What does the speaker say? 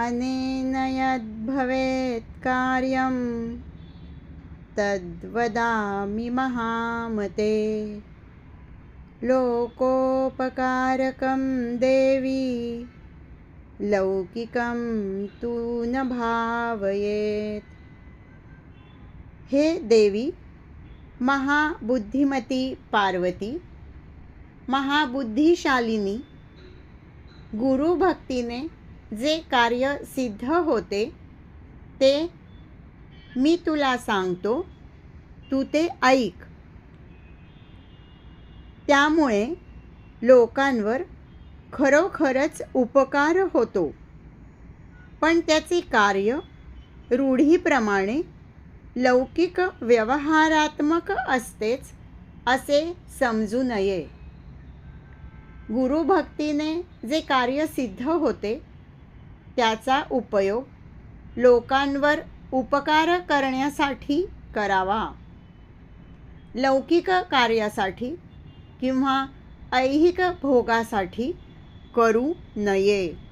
अनेन यद्भवेत् कार्यं। तद्वदामि महामते। लोकोपकारकं देवी लौकिकं तू न भावयेत। हे देवी महाबुद्धिमती पार्वती महाबुद्धिशालिनी गुरुभक्तीने जे कार्य सिद्ध होते ते मी तुला सांगतो तू ते ऐक. त्यामुळे लोकांवर खरोखरच उपकार होतो. पण त्याचे कार्य रूढीप्रमाणे लौकिक व्यवहारात्मक असतेच असे समजू नये. गुरुभक्तीने जे कार्य सिद्ध होते त्याचा उपयोग लोकांवर उपकार करण्यासाठी करावा. लौकिक कार्यासाठी किंवा ऐहिक भोगासाठी करू नये.